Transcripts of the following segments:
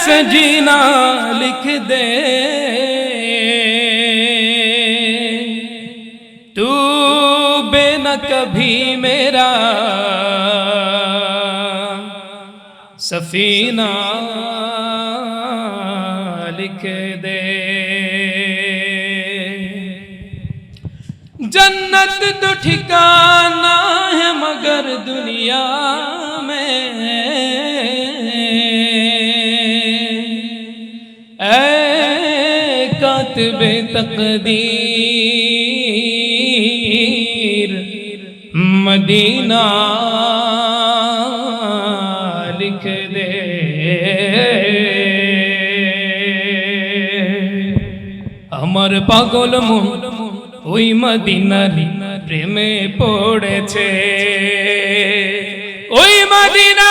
से जीना लिख दे। तू बिन कभी मेरा सफीना लिख दे। जन्नत तो ठिकाना है मगर दुनिया تقدیر مدینہ لکھ دے আমার পাগল মন ওই মদিনারি প্রেমে পড়েছে। ওই মদিনা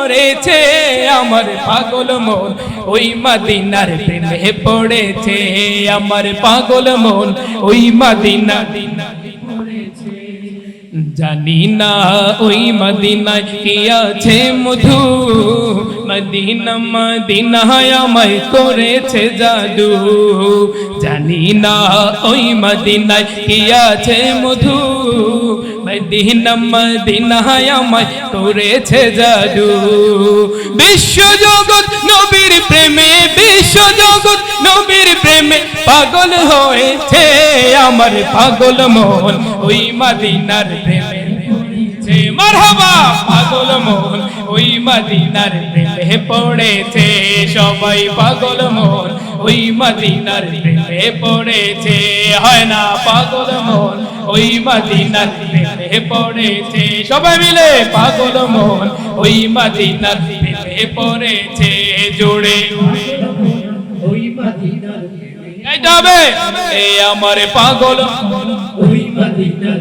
করেছে আমার পাগল মন। ওই মদিনার প্রেমে পড়েছে আমার পাগল মন। ওই মাদিনা জানি না ওই মদিনায় কি আছে মধু। মদিনা, মদিনায় আমায় করেছে জাদু। জানি না ওই মদিনায় কি আছে মধু। মদিনা মদিনায় আমায় করেছে জাদু। বিশ্ব জগৎ নবীর প্রেমে বিশ্ব জগৎ নবীর প্রেমে পাগল হয়েছে। আমার পাগল মন ওই মদিনার প্রেমে। পড়েছে। মারহাবা পাগল মন ওই মদিনার প্রেমে পড়েছে। সবাই পাগল মন ওই মদিনার প্রেমে পড়েছে। হয় না পাগল মন ওই মদিনার প্রেমে পড়েছে। সবাই মিলে পাগল মন ওই মদিনার প্রেমে পড়েছে। জোরে ওই মদিনার এই আমার পাগল ওই মদিনার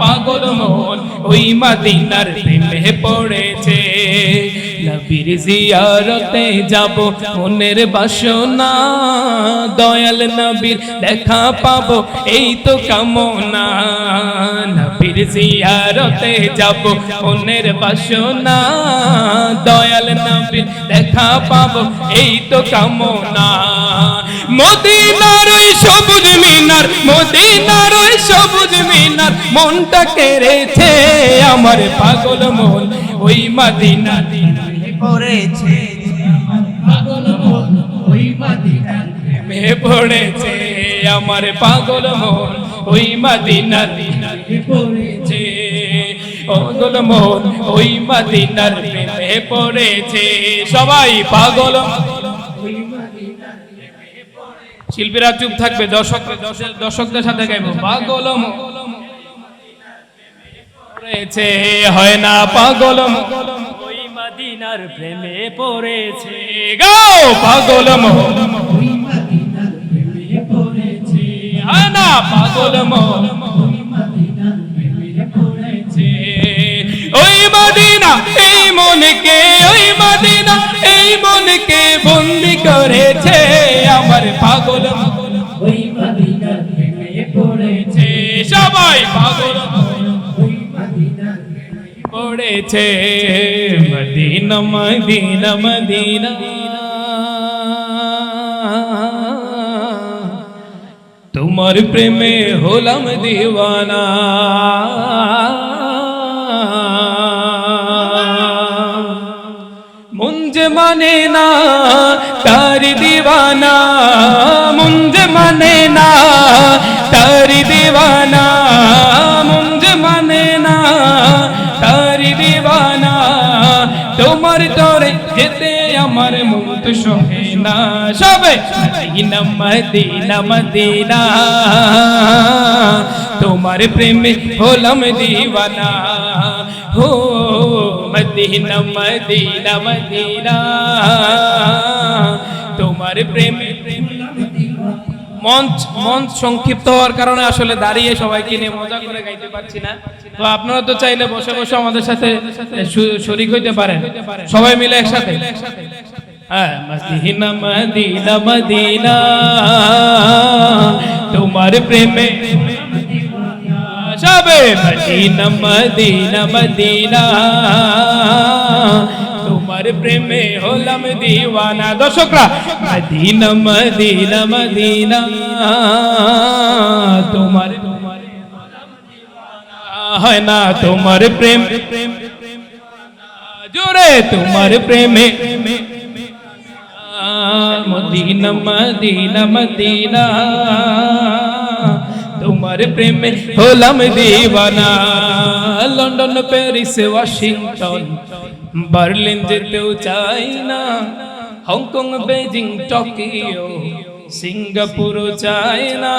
পাগল মন, ওই মদিনার প্রেমে পড়েছে। নবীর জিয়ারতে যাব মনের বাসনা, দয়াল নবীর দেখা পাবো, এই তো কামনা। নবীর জিয়ারতে যাব মনের বাসনা, দয়াল নবীর দেখা পাবো, এই তো কামনা। মদিনার সবুজ মিনার, মদিনার সবুজ মিনার মনটা কেড়েছে আমার পাগল মন ওই মদিনা পড়েছে পাগল মন ওই মদিনার পড়েছে আমার পাগল মন ওই মদিনার পড়েছে পাগল মন ওই মদিনার প্রেমে পড়েছে সবাই পাগল। শিল্পীরা চুপ থাকবে দর্শক দর্শকদের সাথে গাইবো। পাগল পড়েছে হয় না পাগল মন ওই মদিনার প্রেমে পড়েছে। গাও পাগল মন ওই মদিনার প্রেমে পড়েছে। হয় না পাগল ওই মদিনার প্রেমে পড়েছে। ওই মদিনা এই মনকে ওই মদিনা এই মনকে বন্দি আমার পাগল ওই মদিনার প্রেমে পড়েছে। সবাই পাগল ওই মদিনার প্রেমে পড়েছে। Medina Medina Medina. তোমার প্রেমে হলাম দিওয়ানা। মানে না, তার দিওয়ানা মুঞ্জ মানে না, তার দিওয়ানা মুঞ্জ মানে না, তার দিওয়ানা তোমার তরে যেতে আমার মন তো সহে না। সবে মদিনা মদিনা মদিনা, তোমার প্রেমে হলাম দিওয়ানা। হো মদিনা মদিনা মদিনা। তোমার প্রেমে মঞ্চ মঞ্চ সংক্ষিপ্ত হওয়ার কারণে আসলে দাঁড়িয়ে সবাইকে নিয়ে মজা করে গাইতে পারছি না। তো আপনারা তো চাইলে বসে বসে আমাদের সাথে শরিক হইতে পারেন। সবাই মিলে একসাথে। হ্যাঁ মদিনা মদিনা মদিনা। তোমার প্রেমে সবে মদিনা মদিনা মদিনা। তোমার প্রেমে হলাম দিওয়ানা। দর্শকরা, মদিনা মদিনা মদিনা, তোমার তোমার হয় না তোমার প্রেম। জোরে, তোমার প্রেমে। মদিনা মদিনা মদিনা, তোমার প্রেমে হলাম দিওয়ানা। লন্ডন, প্যারিস, ওয়াশিংটন বার্লিন যেতেও চাই না। হংকং বেজিং টোকিও সিঙ্গাপুর চাই না।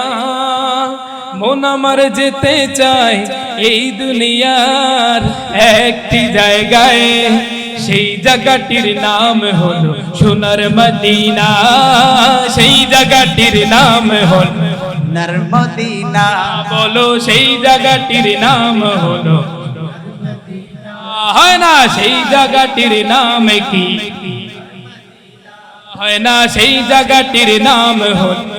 মন আমার যেতে চাই এই দুনিয়ার একটি জায়গায়। সেই জায়গাটির নাম হলো সোনার মদিনা। সেই জায়গাটির নাম হলো নর্মদিনা বলো সেই জায়গাটির নাম হলো হয় না সেই জায়গাটির নাম কি? হয় না সেই জায়গাটির নাম হলো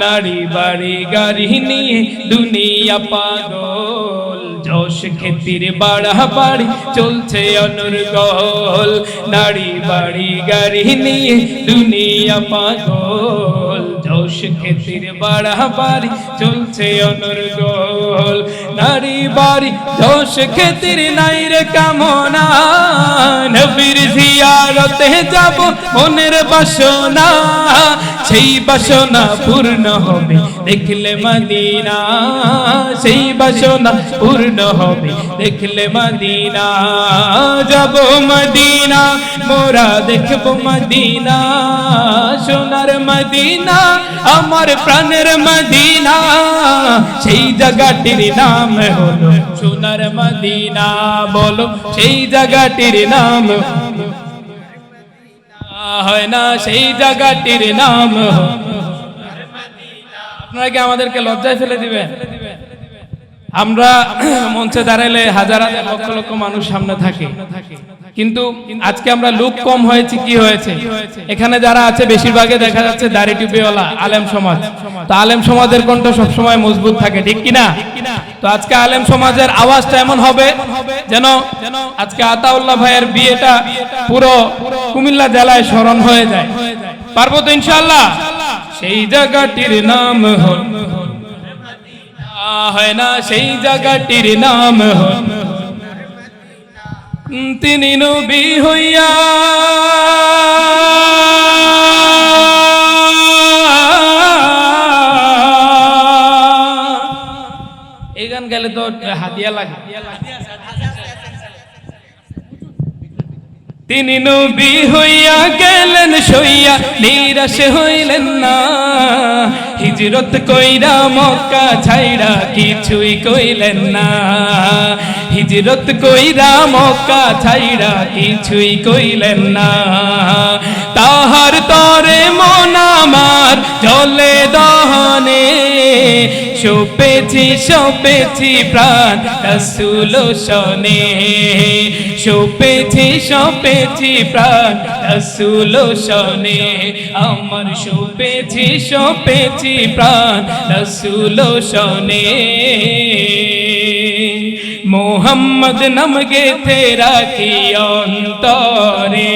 নারী বাড়ি গাড়ি নিয়ে দুনিয়া পাগল। যশ খেতির বাড়া বাড়ি চলছে অনুর্গল। নারী বাড়ি গাড়ি নিয়ে দুনিয়া পাগল। খেতির বাড়া বাড়ি চলছে অনুর্গল নারী বাড়ি যশ খেতির নাই রে কামনা। নবীর জিয়ারতে যাব মনের বাসনা। সেই বাসনা পূর্ণ হবে, দেখলে মদিনা। সেই বাসনা পূর্ণ হবে, দেখলে মদিনা। যাব মদিনা, মোরা দেখব মদিনা। সোনার মদিনা আমার প্রাণের মদিনা, সেই জায়গাটির নাম হলো সোনার মদিনা। বলো, সেই জায়গাটির নাম হয় না, সেই জায়গাটির নাম আপনারা কি আমাদেরকে লজ্জায় ফেলে দিবেন? আমরা মঞ্চে দাঁড়ালে হাজার হাজার লক্ষ লক্ষ মানুষ সামনে থাকে। কিন্তু আজকে আমরা লোক কম হয়েছে, কি হয়েছে? এখানে যারা আছে, বেশিরভাগে দেখা যাচ্ছে দাড়ি টুপিওয়ালা, আলেম সমাজ। তো আলেম সমাজের কণ্ঠ সবসময় মজবুত থাকে, ঠিক কিনা? তো আজকে আলেম সমাজের আওয়াজটা এমন হবে যেন আজকে আতাউল্লাহ ভাইয়ের বিয়েটা পুরো কুমিল্লা জেলায় স্মরণ হয়ে যায়। পারব তো ইনশাল্লাহ সেই জায়গাটির নাম হয় না, সেই জায়গাটির নাম হল তিনি নবী হইয়া এই গান গেলে তো হাতিয়া লাগে। তিনি নবী হইয়া গেলেন সইয়া, নিরাশ হইলেন না। হিজরত কইরা মক্কা ছাইরা কিছুই কইলেন না। হিজরত কইরা মক্কা ছাইরা কিছুই কইলেন না। তাহার তরে মন আমার জলে দহনে। সোপেছি সোপেছি প্রাণ রসুল শনে। সোপেছি সোপেছি প্রাণ রসুল শনে। আমার সোপেছি সোপেছি প্রাণ রসুল শনে। মোহাম্মদ নমগে তেরা কি অন্তরে?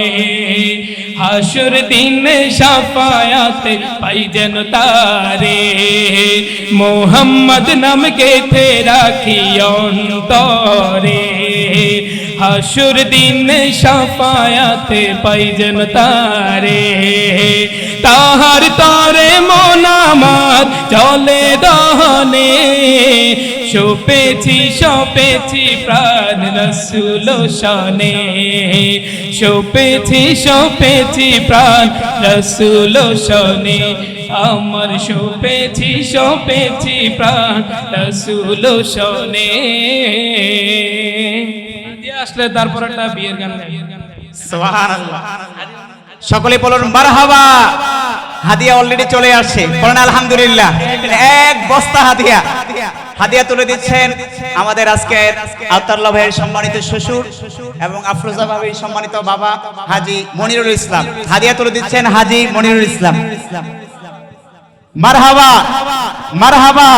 হাসুর দিন সাফায়াতে পাই যেন তারে। মোহাম্মদ নাম তেরা কি অন্তরে? হাসুর দিন সাফায়াতে পাইজন তারে। তাহার তরে মনামাত চলে দহনে। সোপেছি সোপেছি প্রাণ রসুল শনে। সোপেছি সোপেছি প্রাণ রসুল শনে। আমার সোপেছি সোপেছি প্রাণ রসুল শনে। আসলে তারপর একটা বিয়ের গান গাই। সকলে বলুন মারহাবা! হাদিয়া অলরেডি চলে আসছে। বলেন আলহামদুলিল্লাহ। এক বস্তা হাদিয়া। হাদিয়া তুলে দিচ্ছেন আমাদের আজকের আতাল্লাহ ভাইয়ের সম্মানিত শ্বশুর এবং আফরোজা ভাবির সম্মানিত বাবা হাজি মনিরুল ইসলাম। হাদিয়া তুলে দিচ্ছেন হাজি মনিরুল ইসলাম। মারহাবা মারহাবা।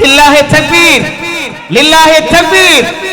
লিল্লাহে তাকবীর লিল্লাহে তাকবীর।